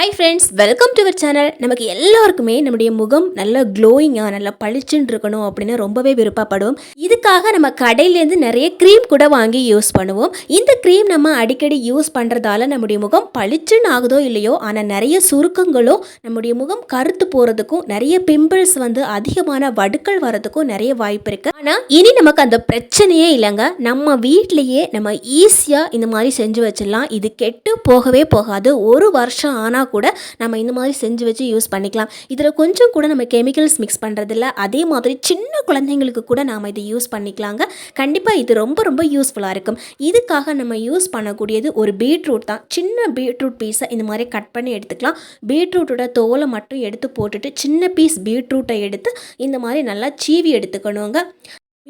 Hi friends welcome to our channel நமக்கு எல்லாருக்குமே நம்முடைய முகம் நல்ல க்ளோயிங்காக நல்லா பளிச்சுன்னு இருக்கணும் அப்படின்னு ரொம்பவே விருப்பப்படுவோம் இதுக்காக நம்ம கடையிலேருந்து நிறைய க்ரீம் கூட வாங்கி யூஸ் பண்ணுவோம். இந்த க்ரீம் நம்ம அடிக்கடி யூஸ் பண்ணுறதால நம்முடைய முகம் பளிச்சுன்னு ஆகுதோ இல்லையோ ஆனால் நிறைய சுருக்கங்களும் நம்முடைய முகம் கருத்து போகிறதுக்கும் நிறைய பிம்பிள்ஸ் வந்து அதிகமான வடுக்கள் வரதுக்கும் நிறைய வாய்ப்பு இருக்குது ஆனால் இனி நமக்கு அந்த பிரச்சனையே இல்லைங்க. நம்ம வீட்லேயே நம்ம ஈஸியாக இந்த மாதிரி செஞ்சு வச்சிடலாம். இது கெட்டு போகவே போகாது. ஒரு வருஷம் ஆனால் கூட நம்ம இந்த மாதிரி செஞ்சு வச்சு யூஸ் பண்ணிக்கலாம். இதில் கொஞ்சம் கூட நம்ம கெமிக்கல்ஸ் மிக்ஸ் பண்ணுறதில்ல அதே மாதிரி சின்ன குழந்தைங்களுக்கு கூட நாம் இதை யூஸ் பண்ணிக்கலாங்க. கண்டிப்பாக இது ரொம்ப ரொம்ப யூஸ்ஃபுல்லாக இருக்கும். இதுக்காக நம்ம யூஸ் பண்ணக்கூடியது ஒரு பீட்ரூட் தான். சின்ன பீட்ரூட் பீஸை இந்த மாதிரி கட் பண்ணி எடுத்துக்கலாம். பீட்ரூட்டோட தோலை மட்டும் எடுத்து போட்டுட்டு சின்ன பீஸ் பீட்ரூட்டை எடுத்து இந்த மாதிரி நல்லா சீவி எடுத்துக்கணுங்க.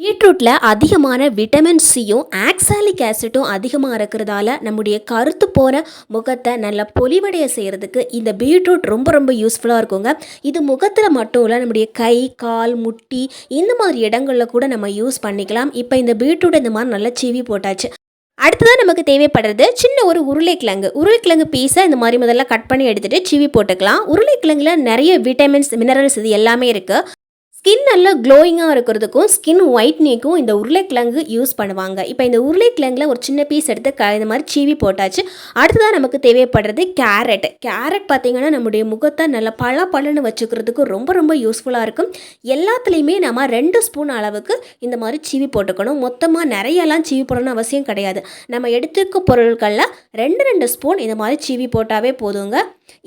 பீட்ரூட்டில் அதிகமான விட்டமின் சியும் ஆக்சாலிக் ஆசிட்டும் அதிகமாக இருக்கிறதால நம்முடைய கருத்து போன முகத்தை நல்லா பொலிவடைய செய்கிறதுக்கு இந்த பீட்ரூட் ரொம்ப ரொம்ப யூஸ்ஃபுல்லாக இருக்குங்க. இது முகத்தில் மட்டும் இல்லை நம்முடைய கை கால் முட்டி இந்த மாதிரி இடங்களில் கூட நம்ம யூஸ் பண்ணிக்கலாம். இப்போ இந்த பீட்ரூட் இந்த மாதிரி நல்லா சீவி போட்டாச்சு. அடுத்ததான் நமக்கு தேவைப்படுறது சின்ன ஒரு உருளைக்கிழங்கு. உருளைக்கிழங்கு பீஸை இந்த மாதிரி முதல்ல கட் பண்ணி எடுத்துகிட்டு சீவி போட்டுக்கலாம். உருளைக்கிழங்குல நிறைய விட்டமின்ஸ் மினரல்ஸ் இது எல்லாமே இருக்குது ஸ்கின் நல்லா க்ளோயிங்காக இருக்கிறதுக்கும் ஸ்கின் ஒயிட்னிக்கும் இந்த உருளைக்கிழங்கு யூஸ் பண்ணுவாங்க. இப்போ இந்த உருளைக்கிழங்குல ஒரு சின்ன பீஸ் எடுத்து க இந்த மாதிரி சீவி போட்டாச்சு. அடுத்ததாக நமக்கு தேவைப்படுறது கேரட். கேரட் பார்த்திங்கன்னா நம்முடைய முகத்தை நல்லா பழ பழன்னு வச்சுக்கிறதுக்கு ரொம்ப ரொம்ப யூஸ்ஃபுல்லாக இருக்கும். எல்லாத்துலேயுமே நம்ம ரெண்டு ஸ்பூன் அளவுக்கு இந்த மாதிரி சீவி போட்டுக்கணும். மொத்தமாக நிறையலாம் சீவி போடணும்னு அவசியம் கிடையாது. நம்ம எடுத்துக்க பொருட்களில் ரெண்டு ரெண்டு ஸ்பூன் இந்த மாதிரி சீவி போட்டாவே போதுங்க.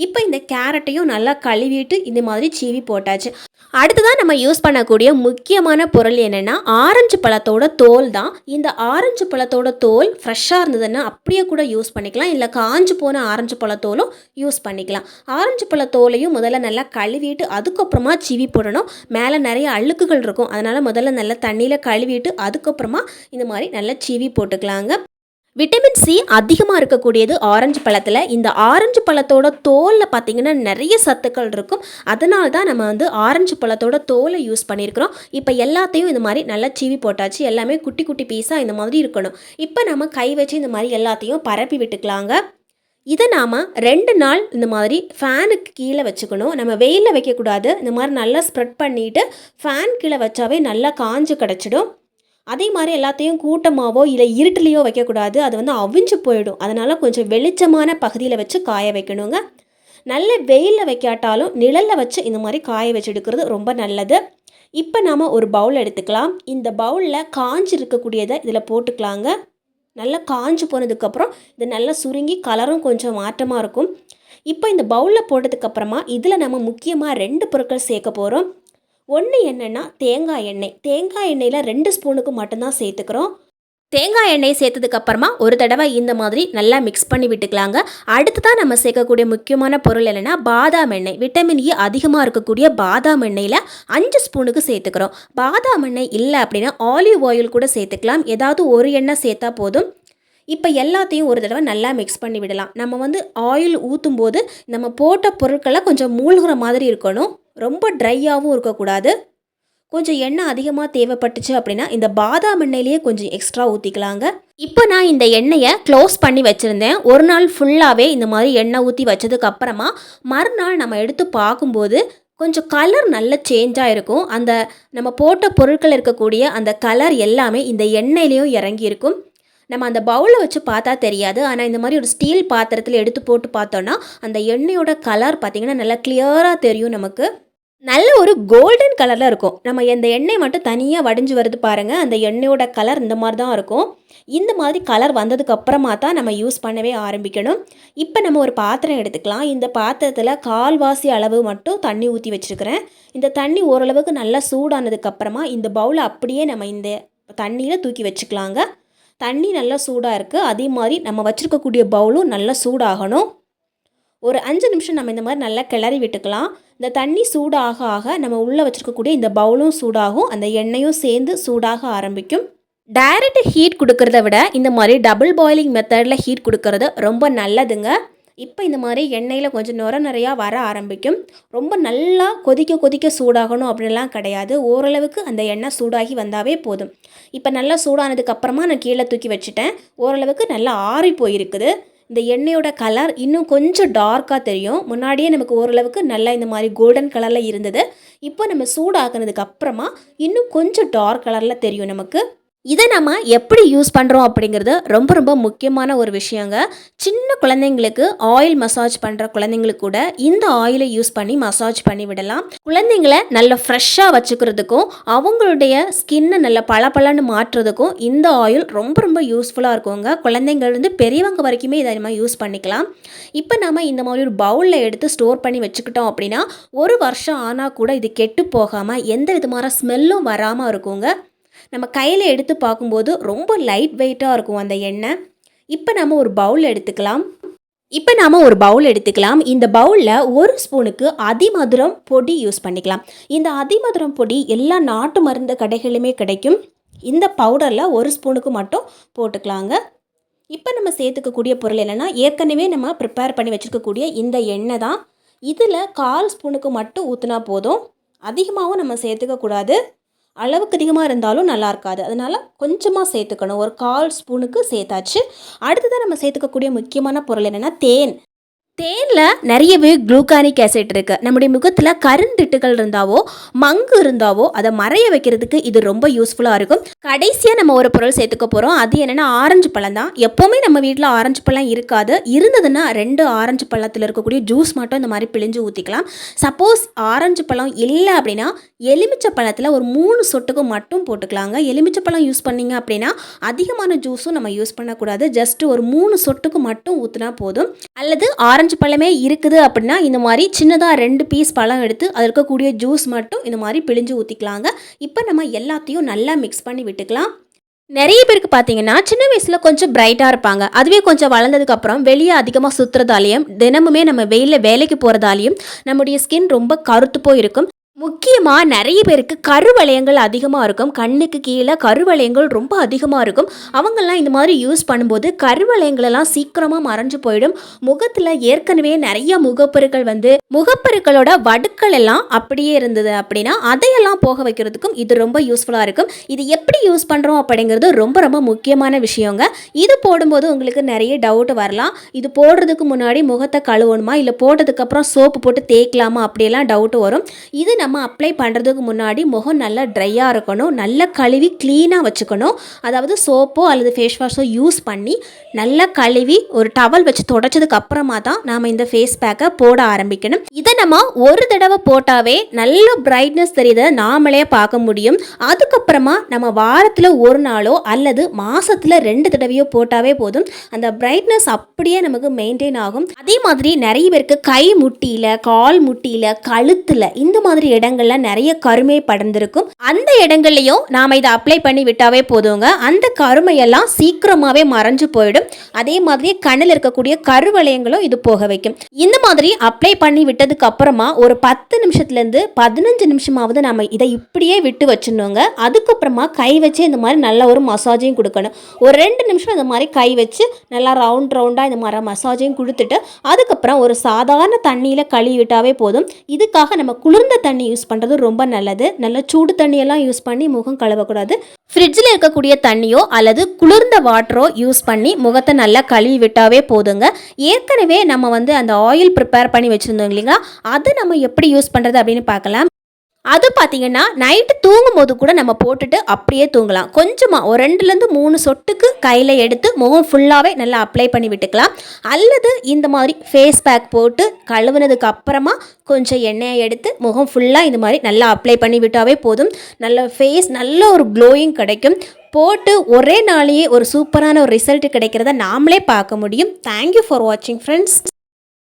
இப்போ இந்த கேரட்டையும் நல்லா கழுவிட்டு இந்த மாதிரி சீவி போட்டாச்சு. அடுத்ததான் நம்ம யூஸ் பண்ணக்கூடிய முக்கியமான பொருள் என்னென்னா ஆரஞ்சு பழத்தோட தோல் தான். இந்த ஆரஞ்சு பழத்தோட தோல் ஃப்ரெஷ்ஷாக இருந்ததுன்னா அப்படியே கூட யூஸ் பண்ணிக்கலாம். இல்லை காஞ்சு போன ஆரஞ்சு பழத்தோலும் யூஸ் பண்ணிக்கலாம். ஆரஞ்சு பழத்தோலையும் முதல்ல நல்லா கழுவிட்டு அதுக்கப்புறமா சீவி போடணும். மேலே நிறைய அழுக்குகள் இருக்கும். அதனால் முதல்ல நல்லா தண்ணியில் கழுவிட்டு அதுக்கப்புறமா இந்த மாதிரி நல்லா சீவி போட்டுக்கலாங்க. விட்டமின் சி அதிகமாக இருக்கக்கூடியது ஆரஞ்சு பழத்தில். இந்த ஆரஞ்சு பழத்தோட தோலில் பார்த்திங்கன்னா நிறைய சத்துக்கள் இருக்கும். அதனால தான் நம்ம வந்து ஆரஞ்சு பழத்தோட தோலை யூஸ் பண்ணியிருக்கிறோம். இப்போ எல்லாத்தையும் இந்த மாதிரி நல்லா சீவி போட்டாச்சு. எல்லாமே குட்டி குட்டி பீஸாக இந்த மாதிரி இருக்கணும். இப்போ நம்ம கை வச்சு இந்த மாதிரி எல்லாத்தையும் பரப்பி விட்டுக்கலாங்க. இதை நாம் ரெண்டு நாள் இந்த மாதிரி ஃபேனுக்கு கீழே வச்சுக்கணும். நம்ம வெயிலில் வைக்கக்கூடாது. இந்த மாதிரி நல்லா ஸ்ப்ரெட் பண்ணிவிட்டு ஃபேன் கீழே வச்சாவே நல்லா காஞ்சு கிடச்சிடும். அதே மாதிரி எல்லாத்தையும் கூட்டமாகவோ இல்லை இருட்டுலேயோ வைக்கக்கூடாது. அது வந்து அவிஞ்சு போயிடும். அதனால் கொஞ்சம் வெளிச்சமான பகுதியில் வச்சு காய வைக்கணுங்க. நல்ல வெயிலில் வைக்காட்டாலும் நிழலில் வச்சு இந்த மாதிரி காய வச்சு எடுக்கிறது ரொம்ப நல்லது. இப்போ நாம் ஒரு பவுல் எடுத்துக்கலாம். இந்த பவுலில் காஞ்சி இருக்கக்கூடியதை இதில் போட்டுக்கலாங்க. நல்லா காஞ்சு போனதுக்கப்புறம் இது நல்லா சுருங்கி கலரும் கொஞ்சம் மாற்றமாக இருக்கும். இப்போ இந்த பவுலில் போட்டதுக்கப்புறமா இதில் நம்ம முக்கியமாக ரெண்டு பொருட்கள் சேர்க்க போகிறோம் ஒன்று என்னென்னா தேங்காய் எண்ணெய். தேங்காய் எண்ணெயில் ரெண்டு ஸ்பூனுக்கு மட்டும்தான் சேர்த்துக்கிறோம். தேங்காய் எண்ணெய் சேர்த்ததுக்கப்புறமா ஒரு தடவை இந்த மாதிரி நல்லா மிக்ஸ் பண்ணி விட்டுக்கலாங்க. அடுத்ததான் நம்ம சேர்க்கக்கூடிய முக்கியமான பொருள் என்னென்னா பாதாம் எண்ணெய். விட்டமின் இ e அதிகமாக இருக்கக்கூடிய பாதாம் எண்ணெயில் அஞ்சு ஸ்பூனுக்கு சேர்த்துக்கிறோம். பாதாம் எண்ணெய் இல்லை அப்படின்னா ஆலிவ் ஆயில் கூட சேர்த்துக்கலாம். ஏதாவது ஒரு எண்ணெய் சேர்த்தா போதும். இப்போ எல்லாத்தையும் ஒரு தடவை நல்லா மிக்ஸ் பண்ணி விடலாம். நம்ம வந்து ஆயில் ஊற்றும் போது நம்ம போட்ட பொருட்களை கொஞ்சம் மூழ்கிற மாதிரி இருக்கணும். ரொம்ப ட்ரையாகவும் இருக்கக்கூடாது. கொஞ்சம் எண்ணெய் அதிகமாக தேவைப்பட்டுச்சு அப்படின்னா இந்த பாதாம் எண்ணெயிலேயே கொஞ்சம் எக்ஸ்ட்ரா ஊற்றிக்கலாங்க இப்போ நான் இந்த எண்ணெயை க்ளோஸ் பண்ணி வச்சுருந்தேன். ஒரு நாள் ஃபுல்லாகவே இந்த மாதிரி எண்ணெய் ஊற்றி வச்சதுக்கு அப்புறமா மறுநாள் நம்ம எடுத்து பார்க்கும்போது கொஞ்சம் கலர் நல்ல சேஞ்சாக இருக்கும் அந்த நம்ம போட்ட பொருட்கள் இருக்கக்கூடிய அந்த கலர் எல்லாமே இந்த எண்ணெயிலையும் இறங்கியிருக்கும். நம்ம அந்த பவுலை வச்சு பார்த்தா தெரியாது. ஆனால் இந்த மாதிரி ஒரு ஸ்டீல் பாத்திரத்தில் எடுத்து போட்டு பார்த்தோன்னா அந்த எண்ணெயோட கலர் பார்த்திங்கன்னா நல்லா கிளியராக தெரியும் நமக்கு. நல்ல ஒரு கோல்டன் கலரில் இருக்கும். நம்ம இந்த எண்ணெய் மட்டும் தனியாக வடிஞ்சு வருது பாருங்கள் அந்த எண்ணெயோட கலர் இந்த மாதிரி தான் இருக்கும். இந்த மாதிரி கலர் வந்ததுக்கு அப்புறமா தான் நம்ம யூஸ் பண்ணவே ஆரம்பிக்கணும். இப்போ நம்ம ஒரு பாத்திரம் எடுத்துக்கலாம். இந்த பாத்திரத்தில் கால்வாசி அளவு மட்டும் தண்ணி ஊற்றி வச்சுருக்கிறேன். இந்த தண்ணி ஓரளவுக்கு நல்லா சூடானதுக்கப்புறமா இந்த பவுலை அப்படியே நம்ம இந்த தண்ணியில் தூக்கி வச்சுக்கலாங்க. தண்ணி நல்லா சூடாக இருக்குது அதே மாதிரி நம்ம வச்சுருக்கக்கூடிய பவுலும் நல்லா சூடாகணும். ஒரு அஞ்சு நிமிஷம் நம்ம இந்த மாதிரி நல்லா கிளறி விட்டுக்கலாம். இந்த தண்ணி சூடாக ஆக நம்ம உள்ளே வச்சுருக்கக்கூடிய இந்த பவுலும் சூடாகும். அந்த எண்ணெயும் சேர்ந்து சூடாக ஆரம்பிக்கும். டைரக்ட் ஹீட் கொடுக்கறத விட இந்த மாதிரி டபுள் பாயிலிங் மெத்தடில் ஹீட் கொடுக்கறது ரொம்ப நல்லதுங்க. இப்போ இந்த மாதிரி எண்ணெயில் கொஞ்சம் நுர நிறையா வர ஆரம்பிக்கும். ரொம்ப நல்லா கொதிக்க கொதிக்க சூடாகணும் அப்படின்லாம் கிடையாது. ஓரளவுக்கு அந்த எண்ணெய் சூடாகி வந்தாவே போதும். இப்போ நல்லா சூடானதுக்கப்புறமா நான் கீழே தூக்கி வச்சுட்டேன். ஓரளவுக்கு நல்லா ஆறி போயிருக்குது. இந்த எண்ணெயோட கலர் இன்னும் கொஞ்சம் டார்க்காக தெரியும். முன்னாடியே நமக்கு ஓரளவுக்கு நல்லா இந்த மாதிரி கோல்டன் கலரில் இருந்தது. இப்போ நம்ம சூடாக்குனதுக்கு அப்புறமா இன்னும் கொஞ்சம் டார்க் கலரில் தெரியும் நமக்கு. இதை நம்ம எப்படி யூஸ் பண்ணுறோம் அப்படிங்கிறது ரொம்ப ரொம்ப முக்கியமான ஒரு விஷயங்க. சின்ன குழந்தைங்களுக்கு ஆயில் மசாஜ் பண்ணுற குழந்தைங்களுக்கு கூட இந்த ஆயிலை யூஸ் பண்ணி மசாஜ் பண்ணி விடலாம். குழந்தைங்கள நல்ல ஃப்ரெஷ்ஷாக வச்சுக்கிறதுக்கும் அவங்களுடைய ஸ்கின்னை நல்ல பளபளன்னு மாற்றுறதுக்கும் இந்த ஆயில் ரொம்ப ரொம்ப யூஸ்ஃபுல்லாக இருக்குங்க. குழந்தைங்கள்லேருந்து பெரியவங்க வரைக்குமே இதை நம்ம யூஸ் பண்ணிக்கலாம். இப்போ நம்ம இந்த மாதிரி ஒரு பவுலில் எடுத்து ஸ்டோர் பண்ணி வச்சுக்கிட்டோம் அப்படின்னா ஒரு வருஷம் ஆனால் கூட இது கெட்டு போகாமல் எந்த விதமான ஸ்மெல்லும் வராமல் இருக்குங்க. நம்ம கையில் எடுத்து பார்க்கும்போது ரொம்ப லைட் வெயிட்டாக இருக்கும் அந்த எண்ணெய். இப்போ நம்ம ஒரு பவுல் எடுத்துக்கலாம். இப்போ நாம் ஒரு பவுல் எடுத்துக்கலாம். இந்த பவுலில் ஒரு ஸ்பூனுக்கு அதிமதுரம் பொடி யூஸ் பண்ணிக்கலாம். இந்த அதிமதுரம் பொடி எல்லா நாட்டு மருந்து கடைகளிலுமே கிடைக்கும். இந்த பவுடரில் ஒரு ஸ்பூனுக்கு மட்டும் போட்டுக்கலாங்க. இப்போ நம்ம சேர்த்துக்கக்கூடிய பொருள் என்னென்னா ஏற்கனவே நம்ம ப்ரிப்பேர் பண்ணி வச்சுருக்கக்கூடிய இந்த எண்ணெய் தான். இதில் கால் ஸ்பூனுக்கு மட்டும் ஊற்றினா போதும். அதிகமாகவும் நம்ம சேர்த்துக்கக்கூடாது அளவுக்கு அதிகமாக இருந்தாலும் நல்லா இருக்காது. அதனால் கொஞ்சமாக சேர்த்துக்கணும். ஒரு கால் ஸ்பூனுக்கு சேர்த்தாச்சு. அடுத்ததாக நம்ம சேர்த்துக்கக்கூடிய முக்கியமான பொருள் என்னென்னா தேன். தேனில் நிறையவே குளூகானிக் ஆசிட் இருக்குது நம்முடைய முகத்தில் கருந்திட்டுகள் இருந்தாவோ மங்கு இருந்தாவோ அதை மறைய வைக்கிறதுக்கு இது ரொம்ப யூஸ்ஃபுல்லாக இருக்கும். கடைசியாக நம்ம ஒரு பொருள் சேர்த்துக்க போகிறோம் அது என்னென்னா ஆரஞ்சு பழம் தான். எப்போவுமே நம்ம வீட்டில் ஆரஞ்சு பழம் இருக்காது. இருந்ததுன்னா ரெண்டு ஆரஞ்சு பழத்தில் இருக்கக்கூடிய ஜூஸ் மட்டும் இந்த மாதிரி பிழிஞ்சு ஊற்றிக்கலாம் சப்போஸ் ஆரஞ்சு பழம் இல்லை அப்படின்னா எலுமிச்சை பழத்தில் ஒரு மூணு சொட்டுக்கு மட்டும் போட்டுக்கலாங்க. எலுமிச்சை பழம் யூஸ் பண்ணிங்க அப்படின்னா அதிகமான ஜூஸும் நம்ம யூஸ் பண்ணக்கூடாது. ஜஸ்ட் ஒரு மூணு சொட்டுக்கு மட்டும் ஊற்றினா போதும். அல்லது ஆரஞ்சு பழமே இருக்குது அப்படின்னா இந்த மாதிரி சின்னதாக ரெண்டு பீஸ் பழம் எடுத்து அதில் இருக்கக்கூடிய ஜூஸ் மட்டும் இந்த மாதிரி பிழிஞ்சு ஊற்றிக்கலாங்க இப்போ நம்ம எல்லாத்தையும் நல்லா மிக்ஸ் பண்ணி விட்டுக்கலாம். நிறைய பேருக்கு பார்த்தீங்கன்னா சின்ன வயசில் கொஞ்சம் பிரைட்டாக இருப்பாங்க. அதுவே கொஞ்சம் வளர்ந்ததுக்கப்புறம் வெளியே அதிகமாக சுற்றுறதாலையும் தினமுமே நம்ம வெயிலில் வேலைக்கு போகிறதாலையும் நம்முடைய ஸ்கின் ரொம்ப கருத்து போய் இருக்கும் முக்கியமாக நிறைய பேருக்கு கருவளையங்கள் அதிகமாக இருக்கும். கண்ணுக்கு கீழே கருவளையங்கள் ரொம்ப அதிகமாக இருக்கும். அவங்கெல்லாம் இந்த மாதிரி யூஸ் பண்ணும்போது கருவளையங்களெல்லாம் சீக்கிரமாக மறைஞ்சு போயிடும். முகத்தில் ஏற்கனவே நிறைய முகப்பருக்கள் வந்து முகப்பருக்களோட வடுக்கள் எல்லாம் அப்படியே இருந்தது அப்படின்னா அதையெல்லாம் போக வைக்கிறதுக்கும் இது ரொம்ப யூஸ்ஃபுல்லாக இருக்கும். இது எப்படி யூஸ் பண்ணுறோம் அப்படிங்கிறது ரொம்ப ரொம்ப முக்கியமான விஷயங்க. இது போடும்போது உங்களுக்கு நிறைய டவுட் வரலாம். இது போடுறதுக்கு முன்னாடி முகத்தை கழுவணுமா? இல்லை போட்டதுக்கப்புறம் சோப்பு போட்டு தேய்க்கலாமா? அப்படியெல்லாம் டவுட் வரும். இது நம்ம அப்ளை பண்ணுறதுக்கு முன்னாடி முகம் நல்லா ட்ரையாக இருக்கணும். நல்லா கழுவி க்ளீனாக வச்சுக்கணும். அதாவது சோப்போ அல்லது ஃபேஸ் வாஷோ யூஸ் பண்ணி நல்லா கழுவி ஒரு டவல் வச்சு தொடச்சதுக்கு அப்புறமா தான் நாம் இந்த ஃபேஸ் பேக்கை போட ஆரம்பிக்கணும். இதை நம்ம ஒரு தடவை போட்டாவே நல்ல பிரைட்னஸ் தெரியுத. நாமளே பார்க்க முடியும். அதுக்கப்புறமா நம்ம வாரத்தில் ஒரு நாளோ அல்லது மாதத்தில் ரெண்டு தடவையோ போட்டாவே போதும். அந்த பிரைட்னஸ் அப்படியே நமக்கு மெயின்டைன் ஆகும். அதே மாதிரி நிறைய பேருக்கு கை முட்டியில் கால் முட்டியில் கழுத்தில் இந்த மாதிரி இடங்கள்ல நிறைய கருமை படர்ந்திருக்கும். அந்த இடங்கள்லையும் நாம் இதை அப்ளை பண்ணி விட்டாவே போதுங்க. அந்த கருமையெல்லாம் சீக்கிரமாகவே மறைஞ்சு போயிடும். அதே மாதிரி கண்ணில் இருக்கக்கூடிய கருவளையங்களும் இது போக வைக்கும். இந்த மாதிரி அப்ளை பண்ணி விட்டதுக்கு அப்புறமா ஒரு பத்து நிமிஷத்துலேருந்து பதினஞ்சு நிமிஷமாவது நம்ம இதை இப்படியே விட்டு வச்சிடணுங்க. அதுக்கப்புறமா கை வச்சு இந்த மாதிரி நல்ல ஒரு மசாஜையும் கொடுக்கணும். ஒரு ரெண்டு நிமிஷம் இந்த மாதிரி கை வச்சு நல்லா ரவுண்ட் ரவுண்டாக இந்த மாதிரி மசாஜையும் கொடுத்துட்டு அதுக்கப்புறம் ஒரு சாதாரண தண்ணியில் கழுவி விட்டாவே போதும். இதுக்காக நம்ம குளிர்ந்த தண்ணி தண்ணி யூஸ் பண்ணுறது ரொம்ப நல்லது. நல்ல சூடு தண்ணியெல்லாம் யூஸ் பண்ணி முகம் கழுவக்கூடாது. ஃப்ரிட்ஜில் இருக்கக்கூடிய தண்ணியோ அல்லது குளிர்ந்த வாட்டரோ யூஸ் பண்ணி முகத்தை நல்லா கழுவி விட்டாவே போதுங்க. ஏற்கனவே நம்ம வந்து அந்த ஆயில் ப்ரிப்பேர் பண்ணி வச்சுருந்தோம் இல்லைங்களா? அதை நம்ம எப்படி யூஸ் பண்ணுறது அப்படின்னு பார்க்கலாம். அது பார்த்தீங்கன்னா நைட்டு தூங்கும் போது கூட நம்ம போட்டுட்டு அப்படியே தூங்கலாம். கொஞ்சமாக ஒரு ரெண்டுலேருந்து மூணு சொட்டுக்கு கையில் எடுத்து முகம் ஃபுல்லாகவே நல்லா அப்ளை பண்ணி விட்டுக்கலாம். அல்லது இந்த மாதிரி ஃபேஸ் பேக் போட்டு கழுவுனதுக்கு அப்புறமா கொஞ்சம் எண்ணெயை எடுத்து முகம் ஃபுல்லாக இந்த மாதிரி நல்லா அப்ளை பண்ணி விட்டாவே போதும். நல்ல ஃபேஸ் நல்ல ஒரு க்ளோயிங் கிடைக்கும். போட்டு ஒரே நாளையே ஒரு சூப்பரான ஒரு ரிசல்ட் கிடைக்கிறத நாமளே பார்க்க முடியும். தேங்க்யூ ஃபார் வாட்சிங் ஃப்ரெண்ட்ஸ்